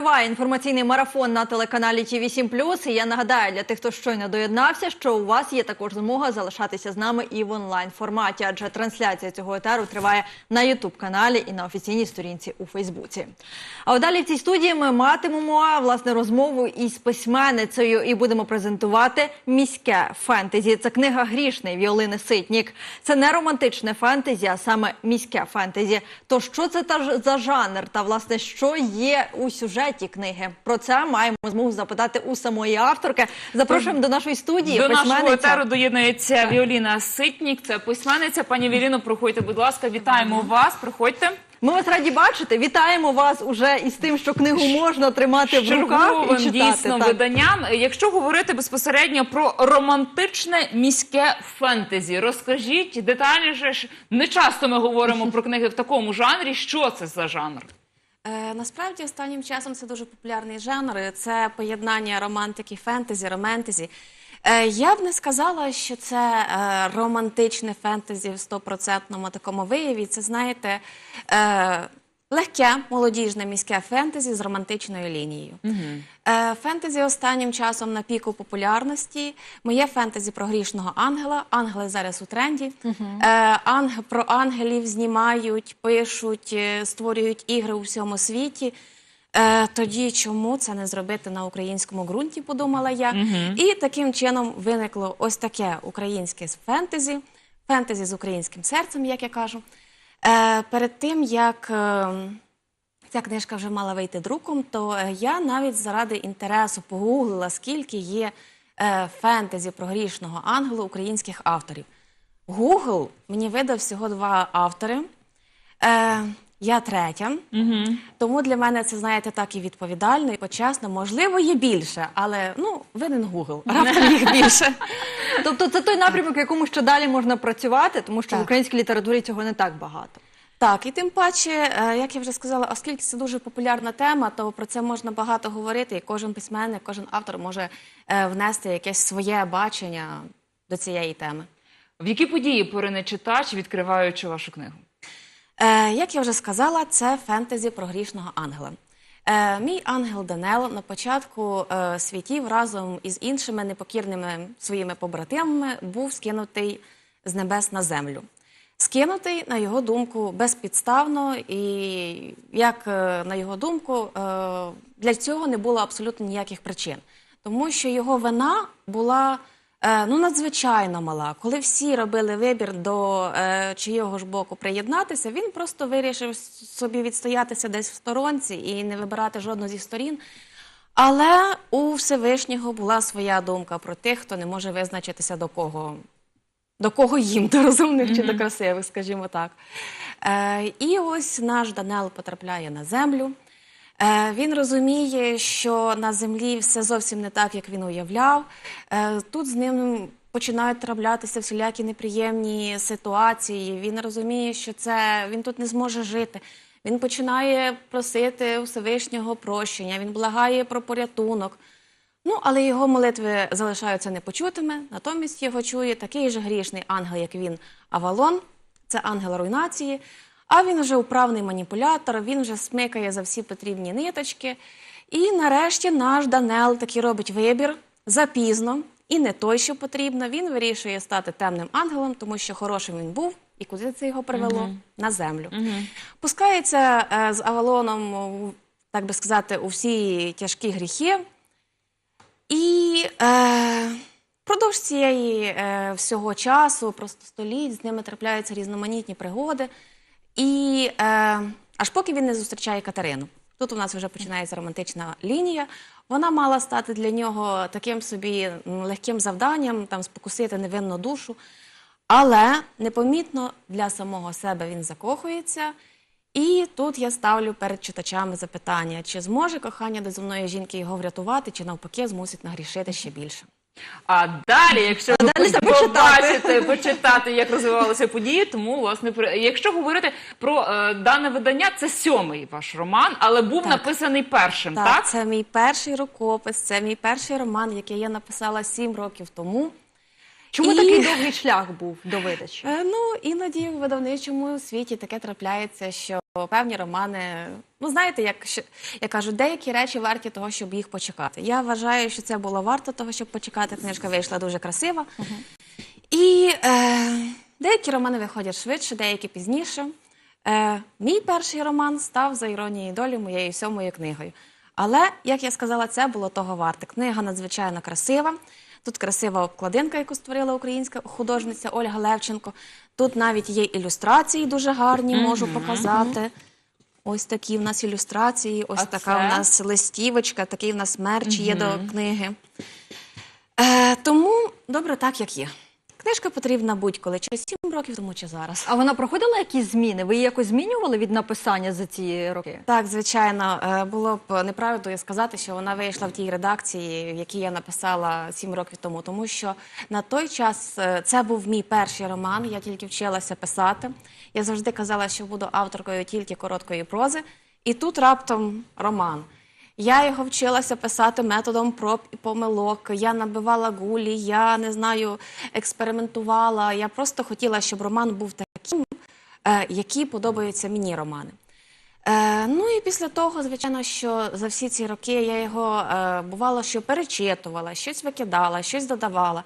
Триває інформаційний марафон на телеканалі Ті 7 І я нагадаю для тих, хто щойно доєднався, що у вас є також змога залишатися з нами і в онлайн форматі, адже трансляція цього етеру триває на Ютуб каналі і на офіційній сторінці у Фейсбуці. А далі в цій студії ми матимемо власне розмову із письменницею і будемо презентувати міське фентезі. Це книга Грішний Віолини Ситнік. Це не романтичне фентезі, а саме міське фентезі. То що це та за жанр? Та власне що є у сюжеті книги? Про це маємо змогу запитати у самої авторки. Запрошуємо до нашої студії. До нашого етеру доєднується Віоліна Ситнік, це письменниця. Пані Віліно, проходьте, будь ласка, вітаємо вас. Проходьте. Ми вас раді бачити. Вітаємо вас уже із тим, що книгу можна тримати в руках і читати. дійсно Так. виданням. Якщо говорити безпосередньо про романтичне міське фентезі, розкажіть детальніше. Не часто ми говоримо про книги в такому жанрі. Що це за жанр? Е, насправді останнім часом це дуже популярний жанр. Це поєднання романтики, фентезі, романтезі. Е, я б не сказала, що це е, романтичне фентезі в стопроцентному такому вияві. Це, знаєте, легке, молодіжне міське фентезі з романтичною лінією. Е, фентезі останнім часом на піку популярності. Моє фентезі про грішного ангела. Ангели зараз у тренді. Е, анг, про ангелів знімають, пишуть, е, створюють ігри у всьому світі. Е, тоді чому це не зробити на українському ґрунті, подумала я. І таким чином виникло ось таке українське фентезі, фентезі з українським серцем, як я кажу. Е, перед тим як. е, Ця книжка вже мала вийти друком, то е, я навіть заради інтересу погуглила, скільки є фентезі про грішного ангела українських авторів. Google мені видав всього два автори. Е, я третя. Тому для мене це, знаєте, так і відповідально, і почесно. Можливо, є більше, але ну, винен Google. Раптом їх більше. Тобто це той напрямок, в якому ще далі можна працювати, тому що в Так. українській літературі цього не так багато. Так, і тим паче, е, як я вже сказала, оскільки це дуже популярна тема, то про це можна багато говорити, і кожен письменник, кожен автор може е, внести якесь своє бачення до цієї теми. В які події порине читач, відкриваючи вашу книгу? Е, як я вже сказала, це фентезі про грішного ангела. Е, мій ангел Данел на початку е, світів разом із іншими непокірними своїми побратимами був скинутий з небес на землю. Скинутий, на його думку, безпідставно, і як е, на його думку, для цього не було абсолютно ніяких причин, тому що його вина була ну надзвичайно мала. Коли всі робили вибір до е, чийого ж боку приєднатися, він просто вирішив собі відстоятися десь в сторонці і не вибирати жодну зі сторін. Але у Всевишнього була своя думка про тих, хто не може визначитися до кого до кого їм, до розумних чи до красивих, скажімо так. Е, і ось наш Данел потрапляє на землю. Е, він розуміє, що на землі все зовсім не так, як він уявляв. Е, тут з ним починають траплятися всілякі неприємні ситуації. Він розуміє, що це він тут не зможе жити. Він починає просити Всевишнього прощення, він благає про порятунок. Ну, але його молитви залишаються непочутими. Натомість його чує такий же грішний ангел, як він, Авалон, це ангел руйнації. А він вже управний маніпулятор, він вже смикає за всі потрібні ниточки. І нарешті наш Данел таки робить вибір запізно і не той, що потрібно. Він вирішує стати темним ангелом, тому що хорошим він був. І куди це його привело? На землю. Пускається е, з Авалоном, так би сказати, у всі тяжкі гріхи. І е, впродовж цієї е, всього часу, просто століть, з ними трапляються різноманітні пригоди. І е, аж поки він не зустрічає Катерину. Тут у нас вже починається романтична лінія. Вона мала стати для нього таким собі легким завданням, там спокусити невинну душу. Але непомітно для самого себе він закохується. І тут я ставлю перед читачами запитання: чи зможе кохання до земної жінки його врятувати, чи навпаки змусить нагрішити ще більше? А далі, якщо ви далі побачите, почитати. як розвивалися події, тому власне якщо говорити про е, дане видання, це сьомий ваш роман, але був Так. написаний першим, так? Так, це мій перший рукопис, це мій перший роман, який я написала сім років тому. Чому І- такий довгий шлях був до видачі? Е, Ну, іноді в видавничому світі таке трапляється, що певні романи, ну знаєте, як, як кажуть, деякі речі варті того, щоб їх почекати. Я вважаю, що це було варто того, щоб почекати. Книжка вийшла дуже красива. І е, деякі романи виходять швидше, деякі пізніше. Е, мій перший роман став за іронією долі моєю сьомою книгою. Але, як я сказала, це було того варте. Книга надзвичайно красива. Тут красива обкладинка, яку створила українська художниця Ольга Левченко. Тут навіть є ілюстрації дуже гарні, можу показати. Ось такі в нас ілюстрації, ось А така це? в нас листівочка, такий в нас мерч є до книги. Е, тому добре так, як є. Книжка потрібна будь-коли, чи 7 років тому, чи зараз. А вона проходила якісь зміни? Ви її якось змінювали від написання за ці роки? Так, звичайно, Е, було б неправдою сказати, що вона вийшла в тій редакції, в якій я написала сім років тому. Тому що на той час е, це був мій перший роман. Я тільки вчилася писати. Я завжди казала, що буду авторкою тільки короткої прози. І тут раптом роман. Я його вчилася писати методом проб і помилок. Я набивала гулі, я не знаю, експериментувала. Я просто хотіла, щоб роман був таким, е, які подобаються мені романи. Е, ну і після того, звичайно, що за всі ці роки я його е, бувало, що перечитувала, щось викидала, щось додавала.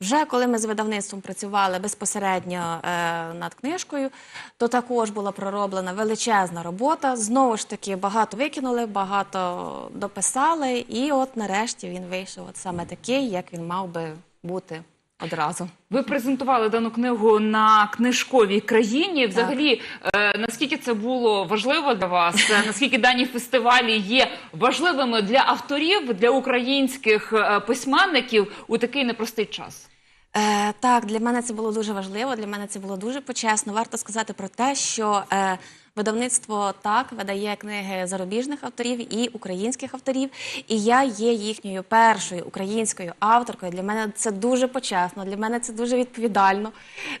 Вже коли ми з видавництвом працювали безпосередньо е, над книжкою, то також була пророблена величезна робота. Знову ж таки, багато викинули, багато дописали, і от нарешті він вийшов от саме такий, як він мав би бути одразу. Ви презентували дану книгу на книжковій країні. Взагалі, е, наскільки це було важливо для вас? Е, Наскільки дані фестивалі є важливими для авторів, для українських е, письменників у такий непростий час? Е, так, для мене це було дуже важливо. Для мене це було дуже почесно. Варто сказати про те, що е, видавництво так видає книги зарубіжних авторів і українських авторів. І я є їхньою першою українською авторкою. Для мене це дуже почесно. Для мене це дуже відповідально.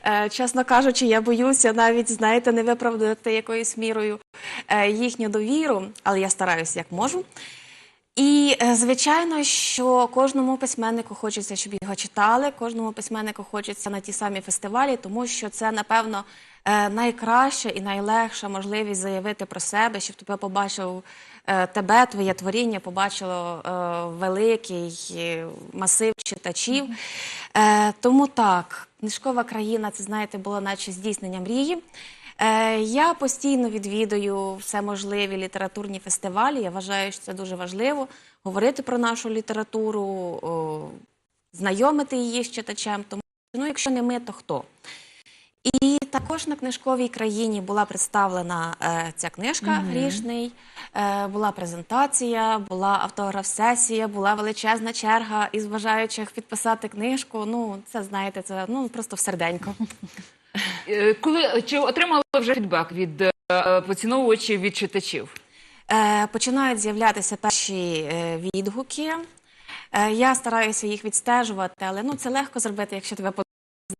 Е, чесно кажучи, я боюся навіть знаєте не виправдати якоюсь мірою е, їхню довіру, але я стараюся як можу. І е, звичайно, що кожному письменнику хочеться, щоб його читали, кожному письменнику хочеться на ті самі фестивалі, тому що це, напевно, найкраща і найлегша можливість заявити про себе, щоб тебе побачив е, тебе, твоє творіння, побачило е, великий е, масив читачів. Е, Тому так, книжкова країна, це знаєте, було наче здійснення мрії. Е, Я постійно відвідую все можливі літературні фестивалі. Я вважаю, що це дуже важливо говорити про нашу літературу, знайомити її з читачем. Тому ну, якщо не ми, то хто? І також на книжковій країні була представлена е, ця книжка Грішний, е, була презентація, була автограф-сесія, була величезна черга із бажаючих підписати книжку. Ну, це знаєте, це ну просто в серденько. Е, Коли чи отримали вже фідбек від е, поціновувачів від читачів? Е, починають з'являтися перші е, відгуки. Е, я стараюся їх відстежувати, але ну це легко зробити, якщо тебе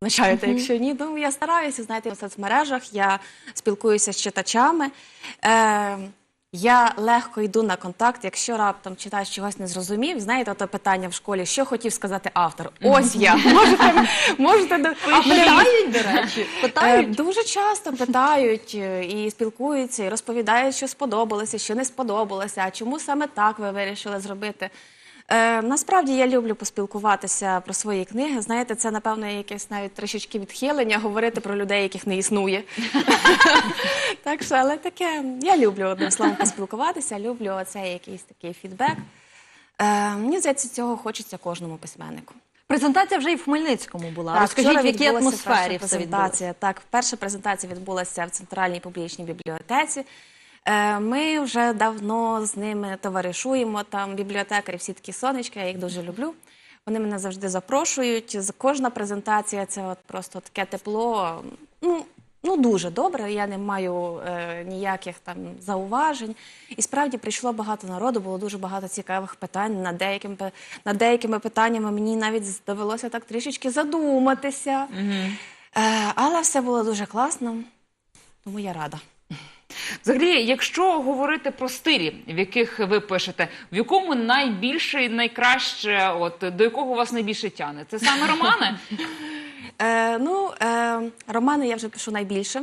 позначають. а Якщо ні, ну я стараюся знаєте, в соцмережах, я спілкуюся з читачами. Е, я легко йду на контакт, якщо раптом читач чогось не зрозумів. Знаєте, ото питання в школі, що хотів сказати автор. Ось я. Можете, можете до- А питають, до речі, Е, питають. Дуже часто питають е, і спілкуються, і розповідають, що сподобалося, що не сподобалося, а чому саме так ви вирішили зробити. Е, насправді я люблю поспілкуватися про свої книги. Знаєте, це напевно якесь навіть трішечки відхилення говорити про людей, яких не існує. так що, але таке я люблю одним словом поспілкуватися, люблю оцей якийсь такий фідбек. Е, мені здається, цього хочеться кожному письменнику. Презентація вже і в Хмельницькому була. Так, Розкажіть, в якій атмосфері все відбулося? Так, перша презентація відбулася в центральній публічній бібліотеці. Е, Ми вже давно з ними товаришуємо. Там бібліотекарі всі такі сонечки, я їх дуже люблю. Вони мене завжди запрошують. Кожна презентація це от просто таке тепло. Ну, ну дуже добре. Я не маю е, ніяких там зауважень. І справді прийшло багато народу, було дуже багато цікавих питань. Над деякими, над деякими питаннями мені навіть довелося так трішечки задуматися. Е, але все було дуже класно, тому я рада. Взагалі, якщо говорити про стилі, в яких ви пишете, в якому найбільше і найкраще, от до якого вас найбільше тяне? Це саме романи? Е, ну, е, романи я вже пишу найбільше.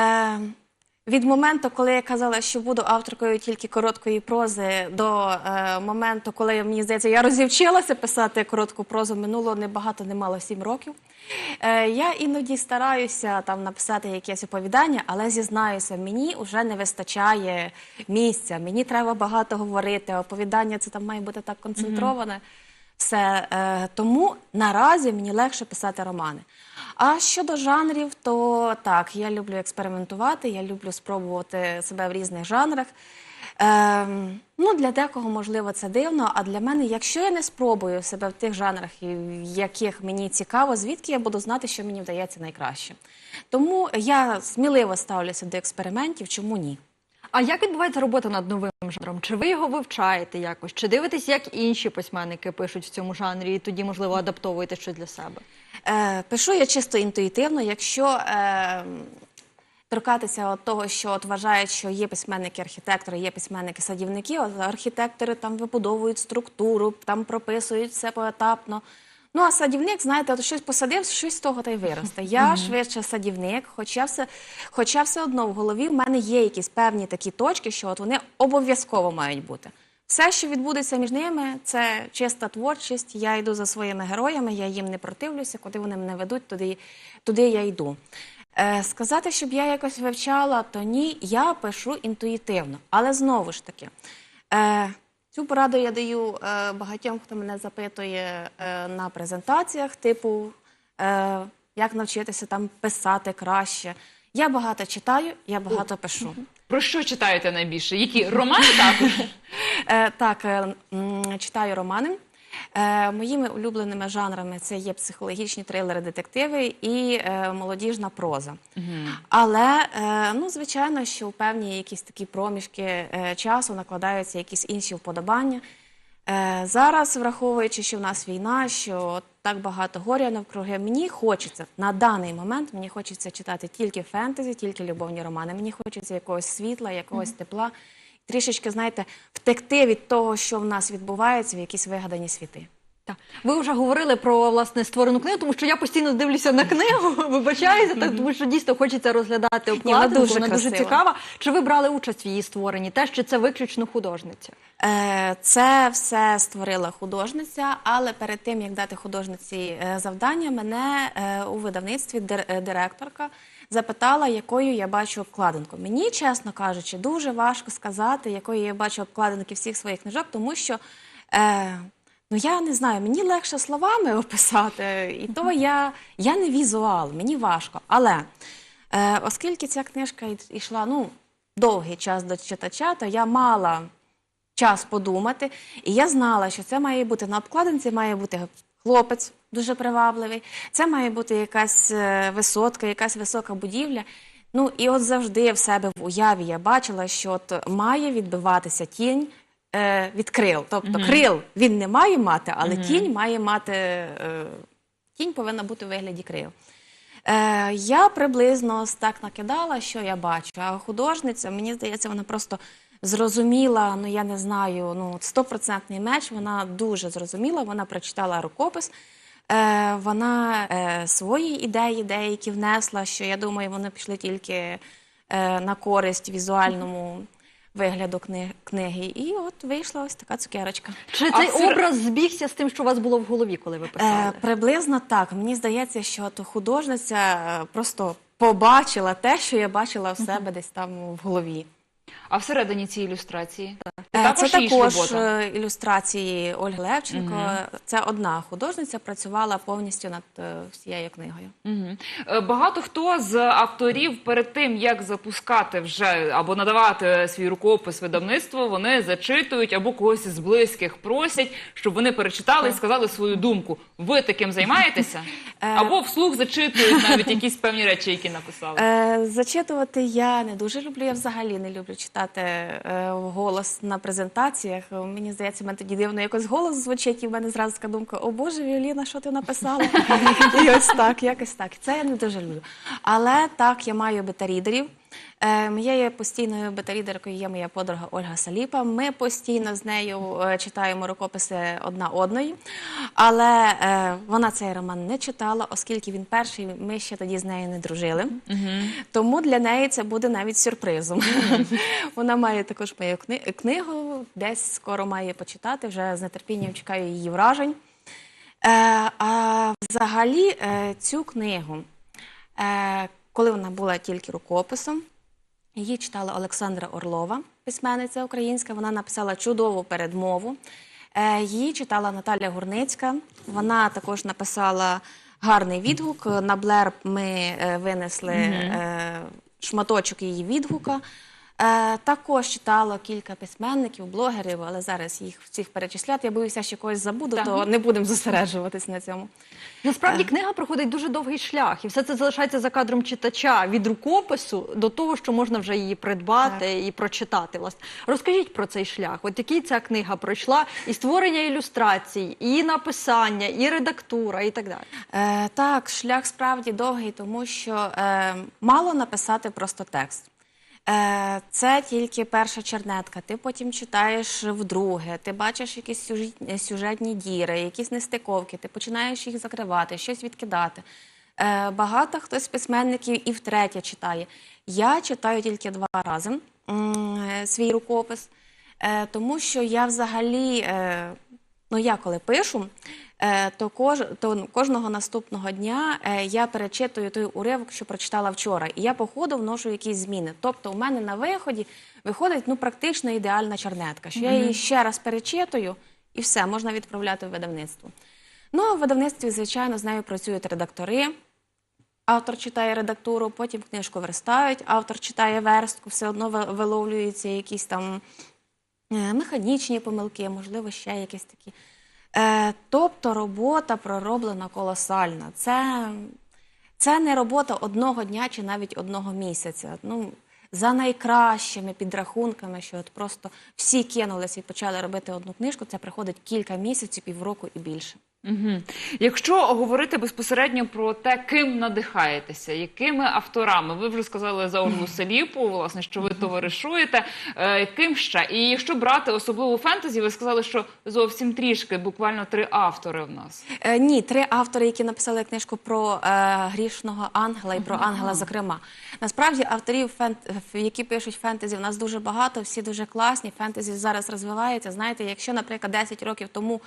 Е, від моменту, коли я казала, що буду авторкою тільки короткої прози, до е, моменту, коли мені здається, я розівчилася писати коротку прозу, минуло небагато, немало сім років. Е, я іноді стараюся там написати якесь оповідання, але зізнаюся, мені вже не вистачає місця. Мені треба багато говорити. Оповідання це там має бути так концентроване. Все е, тому наразі мені легше писати романи. А щодо жанрів, то так, я люблю експериментувати, я люблю спробувати себе в різних жанрах. Ем, ну, для декого, можливо, це дивно, а для мене, якщо я не спробую себе в тих жанрах, в яких мені цікаво, звідки я буду знати, що мені вдається найкраще. Тому я сміливо ставлюся до експериментів, чому ні? А як відбувається робота над новим жанром? Чи ви його вивчаєте якось? Чи дивитесь, як інші письменники пишуть в цьому жанрі, і тоді, можливо, адаптовуєте щось для себе? Е, пишу я чисто інтуїтивно. Якщо е, торкатися от того, що от вважають, що є письменники-архітектори, є письменники-садівники, архітектори там вибудовують структуру, там прописують все поетапно. Ну, а садівник, знаєте, от щось посадив, щось з того та й виросте. Я швидше садівник, хоча все, хоча все одно в голові в мене є якісь певні такі точки, що от вони обов'язково мають бути. Все, що відбудеться між ними, це чиста творчість. Я йду за своїми героями, я їм не противлюся, куди вони мене ведуть, туди, туди я йду. Е, сказати, щоб я якось вивчала, то ні, я пишу інтуїтивно. Але знову ж таки, е, цю пораду я даю е, багатьом, хто мене запитує е, на презентаціях, типу, е, як навчитися там писати краще. Я багато читаю, я багато пишу. Про що читаєте найбільше? Які романи також? Так, читаю романи. Е, моїми улюбленими жанрами це є психологічні трилери, детективи і е, молодіжна проза. Але, е, ну, звичайно, що у певні якісь такі проміжки часу накладаються якісь інші вподобання. Зараз, враховуючи, що в нас війна, що так багато горя навкруги, мені хочеться на даний момент мені хочеться читати тільки фентезі, тільки любовні романи. Мені хочеться якогось світла, якогось тепла, трішечки, знаєте, втекти від того, що в нас відбувається, в якісь вигадані світи. Так. Ви вже говорили про власне створену книгу, тому що я постійно дивлюся на книгу, вибачаюся, так, тому що дійсно хочеться розглядати вона обкладинку, дуже вона дуже красива. цікава. Чи ви брали участь в її створенні? Теж чи це виключно художниця? Е, Це все створила художниця, але перед тим як дати художниці е, завдання, мене е, у видавництві директорка запитала, якою я бачу обкладинку. Мені, чесно кажучи, дуже важко сказати, якою я бачу обкладинки всіх своїх книжок, тому що. Е, Ну, я не знаю, мені легше словами описати, і то я, я не візуал, мені важко. Але е, оскільки ця книжка йшла ну, довгий час до читача, то я мала час подумати, і я знала, що це має бути на обкладинці, має бути хлопець дуже привабливий, це має бути якась е, висотка, якась висока будівля. Ну і от завжди в себе в уяві я бачила, що от має відбиватися тінь е, від крил. Тобто крил він не має мати, але тінь має мати. Е, тінь повинна бути у вигляді крил. Е, я приблизно так накидала, що я бачу. А художниця, мені здається, вона просто зрозуміла, ну я не знаю, ну стопроцентний меч, вона дуже зрозуміла, вона прочитала рукопис. Е, вона е, свої ідеї, деякі внесла, що я думаю, вони пішли тільки е, на користь візуальному вигляду кни- книги. І от вийшла ось така цукерочка. Чи А цей все- образ збігся з тим, що у вас було в голові, коли ви писали? Е, приблизно так. Мені здається, що от художниця е, просто побачила те, що я бачила в себе десь там в голові. А всередині цієї ілюстрації? Е, Це також е, ілюстрації Ольги Левченко. Це одна художниця працювала повністю над е, всією книгою. Багато хто з авторів перед тим, як запускати вже або надавати свій рукопис видавництву, вони зачитують або когось з близьких просять, щоб вони перечитали і сказали свою думку. Ви таким займаєтеся? Або вслух зачитують навіть якісь певні речі, які написали. Зачитувати я не дуже люблю. Я взагалі не люблю читати е, голос на презентаціях. Мені здається, мене тоді дивно якось голос звучить, і в мене зразу така думка: о Боже, Віоліна, що ти написала? і ось так, якось так. Це я не дуже люблю. Але так, я маю бета-рідерів. Моєю постійною бета-лідеркою є моя подруга Ольга Саліпа. Ми постійно з нею е, читаємо рукописи одна одної, але е, вона цей роман не читала, оскільки він перший, ми ще тоді з нею не дружили. Тому для неї це буде навіть сюрпризом. Вона має також мою книгу, десь скоро має почитати. Вже з нетерпінням чекаю її вражень. Е, а взагалі цю книгу, коли вона була тільки рукописом, її читала Олександра Орлова, письменниця українська. Вона написала чудову передмову. Е, її читала Наталя Гурницька. Вона також написала гарний відгук. На Блерб ми е, винесли е, шматочок її відгука. Е, також читала кілька письменників, блогерів, але зараз їх всіх перечисляти. Я боюся, що когось забуду, Так. то не будемо зосереджуватись на цьому. Насправді книга проходить дуже довгий шлях, і все це залишається за кадром читача від рукопису до того, що можна вже її придбати і прочитати. Власне, розкажіть про цей шлях. От який ця книга пройшла, і створення ілюстрацій, і написання, і редактура, і так далі. Е, так, шлях справді довгий, тому що е, мало написати просто текст. Е, це тільки перша чернетка. Ти потім читаєш вдруге, ти бачиш якісь сюжетні діри, якісь нестиковки, ти починаєш їх закривати, щось відкидати. Е, багато хтось з письменників і втретє читає. Я читаю тільки два рази е, свій рукопис, тому що я взагалі. Ну, я коли пишу, то, кож, то кожного наступного дня е, я перечитую той уривок, що прочитала вчора, і я по ходу вношу якісь зміни. Тобто, у мене на виході виходить ну, практично ідеальна чернетка, що я її ще раз перечитую, і все, можна відправляти в видавництво. Ну, а в видавництві, звичайно, з нею працюють редактори. Автор читає редактуру, потім книжку верстають, автор читає верстку, все одно виловлюються якісь там е, механічні помилки, можливо, ще якісь такі. Е, тобто робота пророблена колосальна. Це, це не робота одного дня чи навіть одного місяця. Ну, за найкращими підрахунками, що от просто всі кинулися і почали робити одну книжку, це приходить кілька місяців, півроку і більше. Угу. Якщо говорити безпосередньо про те, ким надихаєтеся, якими авторами, ви вже сказали за Ольгу Селіпу, власне, що ви товаришуєте, е, ким ще? І якщо брати особливо фентезі, ви сказали, що зовсім трішки, буквально три автори в нас. Е, ні, три автори, які написали книжку про е, грішного ангела і про ангела, зокрема. Насправді авторів, фент, які пишуть фентезі, в нас дуже багато, всі дуже класні. Фентезі зараз розвивається. Знаєте, якщо, наприклад, 10 років тому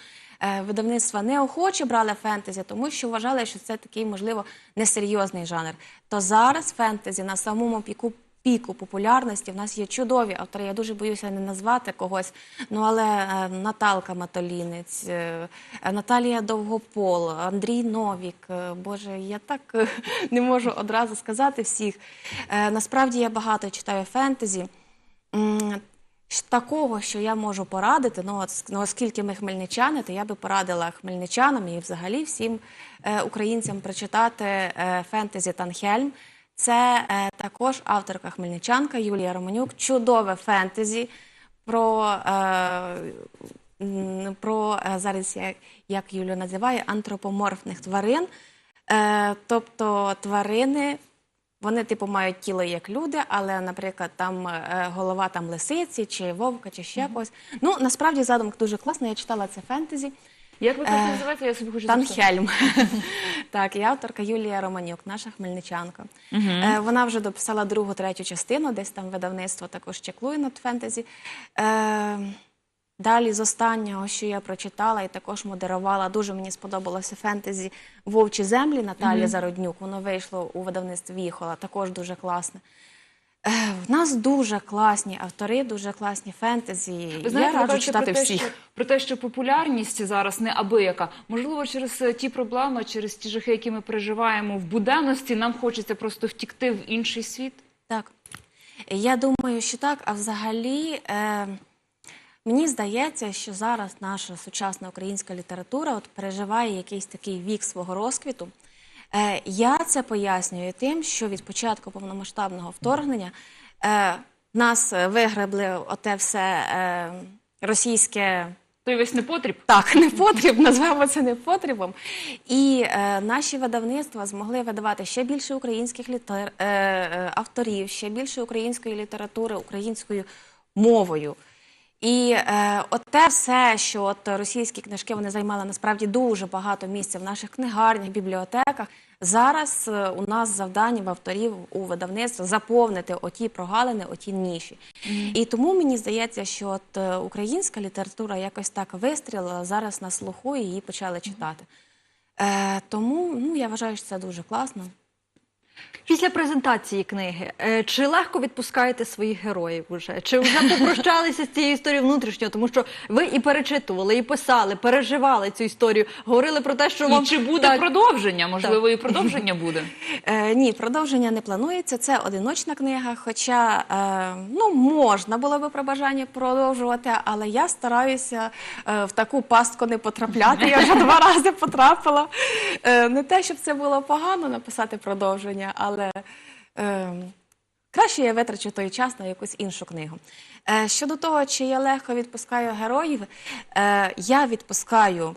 видавництва неохоче брали фентезі, тому що вважали, що це такий, можливо, несерйозний жанр, то зараз фентезі на самому піку піку популярності. В нас є чудові автори. Я дуже боюся не назвати когось. Ну але е, Наталка Матолінець, е, е, Наталія Довгопол, Андрій Новік. Е, Боже, я так е, не можу одразу сказати всіх. Е, Насправді я багато читаю фентезі. Такого, що я можу порадити, ну, ну оскільки ми хмельничани, то я би порадила хмельничанам і взагалі всім е, українцям прочитати е, фентезі Танхельм. Це е, також авторка хмельничанка Юлія Романюк. Чудове фентезі про, про зараз я, як Юлю називає, антропоморфних тварин. Е, тобто тварини вони, типу, мають тіло як люди, але, наприклад, там е, голова там лисиці, чи вовка, чи ще когось. Ну, насправді задумка дуже класна. Я читала це фентезі. Як ви Е, це називаєте? Я собі хочу записати. Танхельм. так, і авторка Юлія Романюк, наша хмельничанка. Е, вона вже дописала другу, третю частину, десь там видавництво також чеклує над фентезі. Е, Далі з останнього, що я прочитала і також модерувала, дуже мені сподобалося фентезі Вовчі землі Наталі Зароднюк. Воно вийшло у видавництві Віхола, також дуже класне. Е, В нас дуже класні автори, дуже класні фентезі. Ви знаєте, я раджу читати про те, всіх. Що, про те, що популярність зараз неабияка. Можливо, через е, ті проблеми, через ті жахи, які ми переживаємо в буденності, нам хочеться просто втікти в інший світ. Так. Я думаю, що так. А взагалі, е, мені здається, що зараз наша сучасна українська література от переживає якийсь такий вік свого розквіту. Е, я це пояснюю тим, що від початку повномасштабного вторгнення е, нас вигребли оте все е, російське Той весь непотріб. Так, не потріб, назвемо це не потрібом. І е, наші видавництва змогли видавати ще більше українських літер... е, е, авторів, ще більше української літератури українською мовою. І е, от те все, що от російські книжки вони займали насправді дуже багато місця в наших книгарнях, бібліотеках. Зараз е, у нас завдання в авторів у видавництва заповнити оті прогалини, оті ніші. І тому мені здається, що от е, українська література якось так вистрілила зараз на слуху і її почали читати. Е, тому ну, я вважаю, що це дуже класно. Після презентації книги, е, чи легко відпускаєте своїх героїв уже? Чи вже попрощалися з цією історією внутрішньо? Тому що ви і перечитували, і писали, переживали цю історію, говорили про те, що вам І чи буде Так. продовження? Можливо, і продовження буде. Е, ні, продовження не планується. Це одиночна книга. Хоча е, ну, можна було би про бажання продовжувати, але я стараюся е, в таку пастку не потрапляти. Я вже два рази потрапила. Е, не те, щоб це було погано написати продовження, але. Е, Краще я витрачу той час на якусь іншу книгу. Е, щодо того, чи я легко відпускаю героїв, е, я відпускаю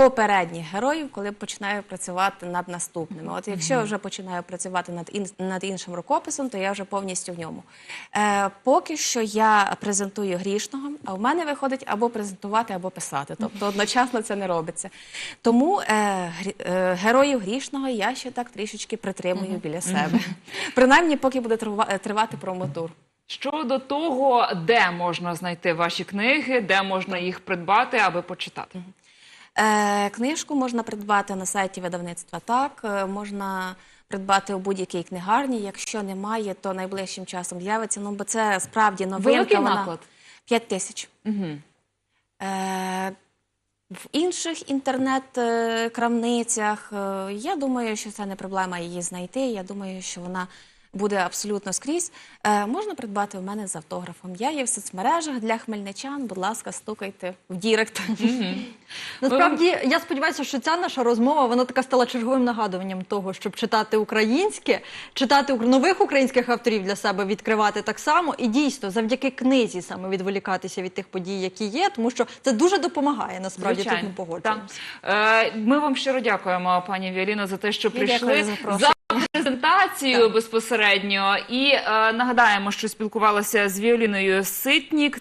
попередніх героїв, коли починаю працювати над наступними. От якщо я вже починаю працювати над, ін, над іншим рукописом, то я вже повністю в ньому. Е, поки що я презентую грішного, а в мене виходить або презентувати, або писати. Тобто одночасно це не робиться. Тому е, е, героїв грішного я ще так трішечки притримую біля себе. Принаймні, поки буде трива- тривати промотур. Щодо того, де можна знайти ваші книги, де можна їх придбати, аби почитати. Е, книжку можна придбати на сайті видавництва так, е, можна придбати у будь-якій книгарні. Якщо немає, то найближчим часом з'явиться. Ну, бо це справді новинка. Великий наклад? 5 тисяч. Угу. Е, в інших інтернет-крамницях я думаю, що це не проблема її знайти. Я думаю, що вона буде абсолютно скрізь. Е, можна придбати в мене з автографом. Я є в соцмережах для хмельничан. Будь ласка, стукайте в Дірект. Насправді я сподіваюся, що ця наша розмова вона така стала черговим нагадуванням того, щоб читати українське, читати нових українських авторів для себе відкривати так само, і дійсно завдяки книзі саме відволікатися від тих подій, які є, тому що це дуже допомагає. Насправді тут ми погоджуємося. Е, Ми вам щиро дякуємо, пані Віоліно, за те, що Я прийшли презентацію безпосередньо. І е, нагадаємо, що спілкувалася з Віоліною Ситнік.